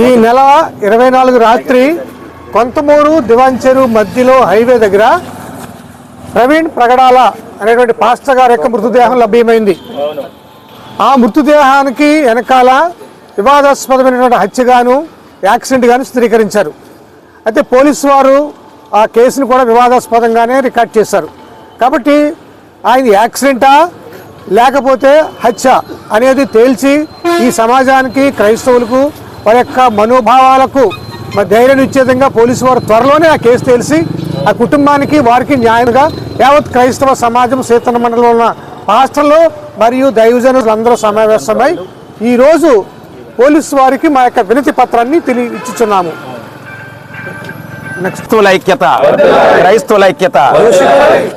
ఈ నెల ఇరవై నాలుగు రాత్రి కొంతమూరు దివాంచెరు మధ్యలో హైవే దగ్గర ప్రవీణ్ ప్రగడాల అనేటువంటి పాస్టర్ గారి యొక్క మృతదేహం లభ్యమైంది. ఆ మృతదేహానికి వెనకాల వివాదాస్పదమైనటువంటి హత్యగాను యాక్సిడెంట్ గాను చిత్రీకరించారు అయితే పోలీసు వారు ఆ కేసును కూడా వివాదాస్పదంగానే రికార్డ్ చేశారు. కాబట్టి ఆయన యాక్సిడెంటా లేకపోతే హత్య అనేది తేల్చి ఈ సమాజానికి క్రైస్తవులకు వారి యొక్క మనోభావాలకు మరి ధైర్యం ఇచ్చే విధంగా పోలీసు వారు త్వరలోనే ఆ కేసు తెలిసి ఆ కుటుంబానికి వారికి న్యాయంగా యావత్ క్రైస్తవ సమాజం సీతన మండలంలో ఉన్న పాస్టర్లు మరియు దైవజనులు అందరూ సమావేశమై ఈరోజు పోలీసు వారికి మా యొక్క వినతి పత్రాన్ని తెలియ ఇచ్చుచున్నాము క్రైస్తవుల ఐక్యత క్రైస్తవుల ఐక్యత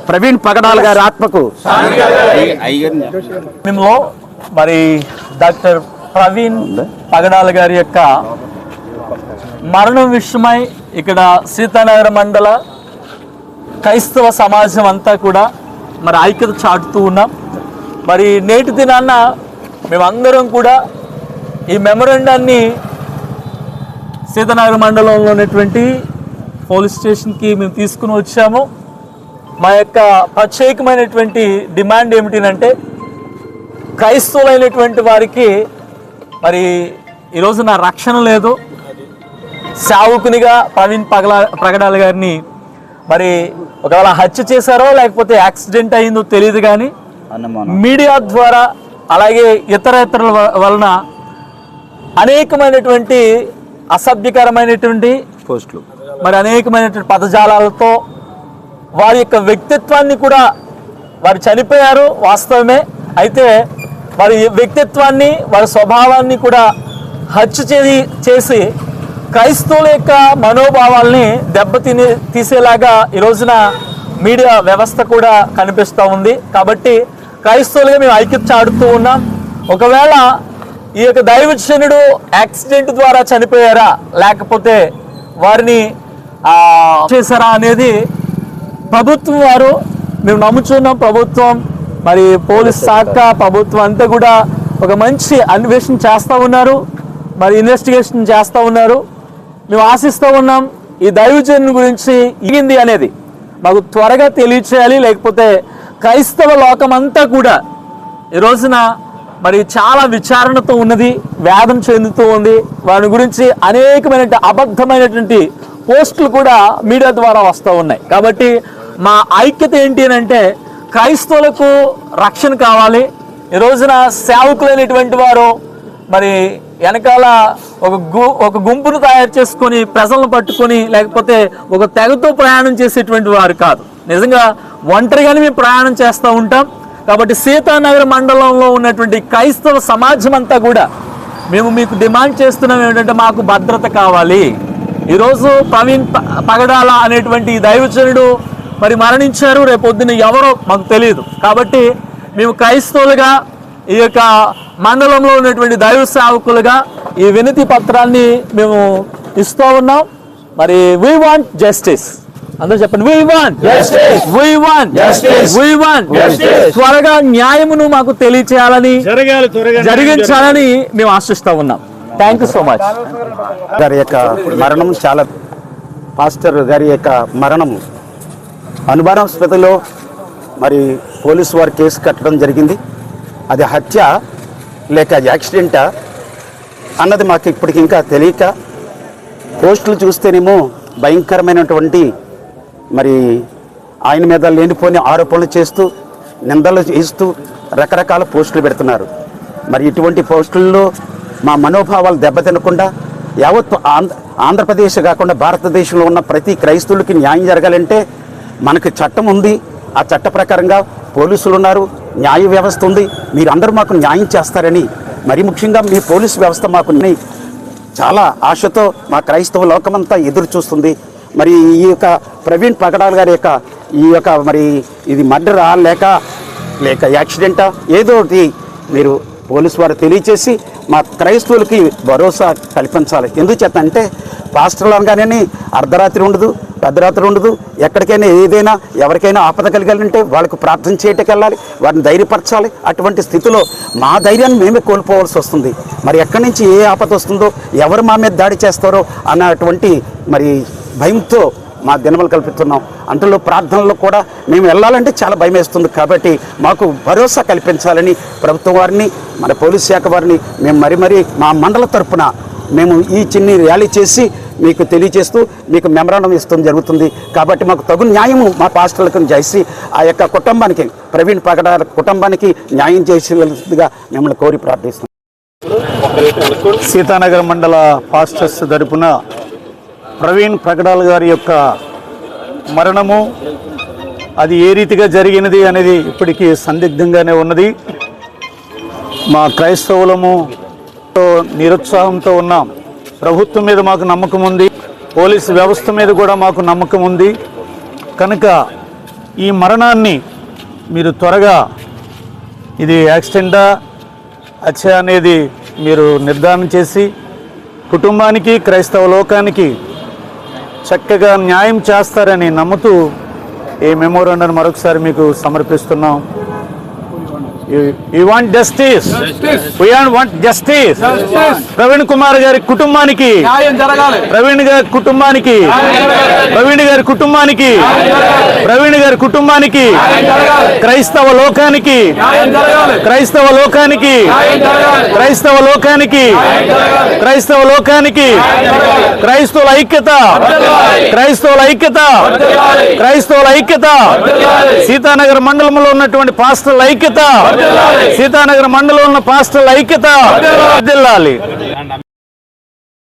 ప్రవీణ్ పగడాల్ గారి ఆత్మకు. లో మరి డాక్టర్ ప్రవీణ్ పగడాల గారి యొక్క మరణం విషయమై ఇక్కడ సీతానగర మండల క్రైస్తవ సమాజం అంతా కూడా మరి ఐక్యత చాటుతూ ఉన్నాం. మరి నేటి దినాన్న మేమందరం కూడా ఈ మెమొరండాన్ని సీతానగర మండలంలో ఉన్నటువంటి పోలీస్ స్టేషన్కి మేము తీసుకుని వచ్చాము. మా యొక్క ప్రత్యేకమైనటువంటి డిమాండ్ ఏమిటినంటే క్రైస్తవులైనటువంటి వారికి మరి ఈరోజు నా రక్షణ లేదు. సావుకునిగా ప్రవీణ్ పగల ప్రగడాల గారిని మరి ఒకవేళ హత్య చేశారో లేకపోతే యాక్సిడెంట్ అయిందో తెలియదు కానీ మీడియా ద్వారా అలాగే ఇతర ఇతరుల వలన అనేకమైనటువంటి అసభ్యకరమైనటువంటి పోస్టులు. మరి అనేకమైనటువంటి పదజాలాలతో వారి యొక్క వ్యక్తిత్వాన్ని కూడా వారు చనిపోయారు వాస్తవమే. అయితే వారి వ్యక్తిత్వాన్ని వారి స్వభావాన్ని కూడా హత్య చేసి చేసి క్రైస్తవుల యొక్క మనోభావాల్ని దెబ్బతిని తీసేలాగా ఈ రోజున మీడియా వ్యవస్థ కూడా కనిపిస్తూ ఉంది. కాబట్టి క్రైస్తవులుగా మేము ఐక్యత చాడుతూ ఉన్నాం. ఒకవేళ ఈ యొక్క దైవజనుడు యాక్సిడెంట్ ద్వారా చనిపోయారా లేకపోతే వారిని చేశారా అనేది ప్రభుత్వం వారు మేము నమ్ముచున్నాం. ప్రభుత్వం మరి పోలీస్ శాఖ ప్రభుత్వం అంతా కూడా ఒక మంచి అన్వేషణ చేస్తూ ఉన్నారు. మరి ఇన్వెస్టిగేషన్ చేస్తూ ఉన్నారు. మేము ఆశిస్తూ ఉన్నాం ఈ దైవజన్ గురించి ఇగింది అనేది. మాకు త్వరగా తెలియచేయాలి లేకపోతే క్రైస్తవ లోకం అంతా కూడా ఈ రోజున మరి చాలా విచారణతో ఉన్నది వేదన చెందుతూ ఉంది. వారి గురించి అనేకమైన అబద్ధమైనటువంటి పోస్టులు కూడా మీడియా ద్వారా వస్తూ ఉన్నాయి. కాబట్టి మా ఐక్యత ఏంటి అని అంటే క్రైస్తవులకు రక్షణ కావాలి. ఈ రోజున సేవకులైనటువంటి వారు మరి వెనకాల ఒక గు ఒక గుంపును తయారు చేసుకొని ప్రజలను పట్టుకొని లేకపోతే ఒక తెగతో ప్రయాణం చేసేటువంటి వారు కాదు. నిజంగా ఒంటరిగానే మేము ప్రయాణం చేస్తూ ఉంటాం. కాబట్టి సీతానగర్ మండలంలో ఉన్నటువంటి క్రైస్తవ సమాజం అంతా కూడా మేము మీకు డిమాండ్ చేస్తున్నాం ఏంటంటే మాకు భద్రత కావాలి. ఈరోజు ప్రవీణ్ ప- పగడాల అనేటువంటి దైవచనుడు మరి మరణించారు రేపు పొద్దున్న ఎవరో మాకు తెలియదు కాబట్టి మేము క్రైస్తవులుగా ఈ యొక్క మండలంలో ఉన్నటువంటి దైవ సేవకులుగా ఈ వినతి పత్రాన్ని మేము ఇస్తూ ఉన్నాం. మరి వీ వాంట్ జస్టిస్ అందరూ చెప్పండి we want we want we want త్వరగా న్యాయమును మాకు తెలియచేయాలని జరిగించాలని మేము ఆశిస్తూ ఉన్నాం. థ్యాంక్ యూ సో మచ్ గారి యొక్క మరణం చాలా పాస్టర్ గారి యొక్క మరణం అనుమానాస్పదలో మరి పోలీసు వారు కేసు కట్టడం జరిగింది. అది హత్య లేక యాక్సిడెంటా అన్నది మాకు ఇప్పటికి ఇంకా తెలియక పోస్టులు చూస్తేనేమో భయంకరమైనటువంటి మరి ఆయన మీద లేనిపోని ఆరోపణలు చేస్తూ నిందలు చేస్తూ రకరకాల పోస్టులు పెడుతున్నారు. మరి ఇటువంటి పోస్టుల్లో మా మనోభావాలు దెబ్బతినకుండా యావత్ ఆంధ్ర ఆంధ్రప్రదేశ్ కాకుండా భారతదేశంలో ఉన్న ప్రతి క్రైస్తవులకి న్యాయం జరగాలంటే మనకి చట్టం ఉంది. ఆ చట్ట ప్రకారంగా పోలీసులు ఉన్నారు న్యాయ వ్యవస్థ ఉంది. మీరందరూ మాకు న్యాయం చేస్తారని. మరి ముఖ్యంగా మీ పోలీసు వ్యవస్థ మాకు చాలా ఆశతో మా క్రైస్తవ లోకమంతా ఎదురు చూస్తుంది. మరి ఈ యొక్క ప్రవీణ్ పగడాల్ గారి యొక్క ఈ యొక్క మరి ఇది మర్డరా లేక లేక యాక్సిడెంటా? ఏదో ఒకటి మీరు పోలీసు వారు తెలియచేసి మా క్రైస్తవులకి భరోసా కల్పించాలి. ఎందుచేత అంటే పాస్టర్లు అనగానే అర్ధరాత్రి ఉండదు. పెద్దరాత్రి ఉండదు. ఎక్కడికైనా ఏదైనా ఎవరికైనా ఆపద కలిగాలంటే వాళ్ళకు ప్రార్థన చేయటకి వెళ్ళాలి వారిని ధైర్యపరచాలి. అటువంటి స్థితిలో మా ధైర్యాన్ని మేమే కోల్పోవాల్సి వస్తుంది. మరి ఎక్కడి నుంచి ఏ ఆపద వస్తుందో ఎవరు మా మీద దాడి చేస్తారో అన్నటువంటి మరి భయంతో మా దినములు కల్పిస్తున్నాం. అంతలో ప్రార్థనలో కూడా మేము వెళ్ళాలంటే చాలా భయం వేస్తుంది. కాబట్టి మాకు భరోసా కల్పించాలని ప్రభుత్వం వారిని మన పోలీస్ శాఖ వారిని మేము మరి మరి మా మండల తరపున మేము ఈ చిన్ని ర్యాలీ చేసి మీకు తెలియజేస్తూ మీకు మెమరాండం ఇస్తాం జరుగుతుంది. కాబట్టి మాకు తగు న్యాయము మా పాస్టర్లకు చేసి ఆ యొక్క కుటుంబానికి ప్రవీణ్ ప్రకట కుటుంబానికి న్యాయం చేసేదిగా మిమ్మల్ని కోరి ప్రార్థిస్తున్నాం. సీతానగర్ మండల పాస్టర్స్ తరపున ప్రవీణ్ ప్రకటాల గారి యొక్క మరణము అది ఏ రీతిగా జరిగినది అనేది ఇప్పటికీ సందిగ్ధంగానే ఉన్నది. మా క్రైస్తవులము నిరుత్సాహంతో ఉన్నాం. ప్రభుత్వం మీద మాకు నమ్మకం ఉంది. పోలీసు వ్యవస్థ మీద కూడా మాకు నమ్మకం ఉంది. కనుక ఈ మరణాన్ని మీరు త్వరగా ఇది యాక్సిడెంటా హత్య అనేది మీరు నిర్ధారణ చేసి కుటుంబానికి క్రైస్తవ లోకానికి చక్కగా న్యాయం చేస్తారని నమ్ముతూ ఈ మెమోరాండం మరొకసారి మీకు సమర్పిస్తున్నాం. You want justice we want justice Praveen Kumar గారి కుటుంబానికి. ప్రవీణ్ గారి కుటుంబానికి. ప్రవీణ్ గారి కుటుంబానికి. ప్రవీణ్ గారి కుటుంబానికి. క్రైస్తవ లోకానికి. క్రైస్తవ లోకానికి. క్రైస్తవ లోకానికి. క్రైస్తవ లోకానికి. క్రైస్తవుల ఐక్యత. క్రైస్తవుల ఐక్యత. క్రైస్తవుల ఐక్యత. సీతానగర్ మండలంలో ఉన్నటువంటి పాస్టర్ల ఐక్యత. సీతానగర్ మండలంలో ఉన్న పాస్టర్ల ఐక్యత వర్ధిల్లాలి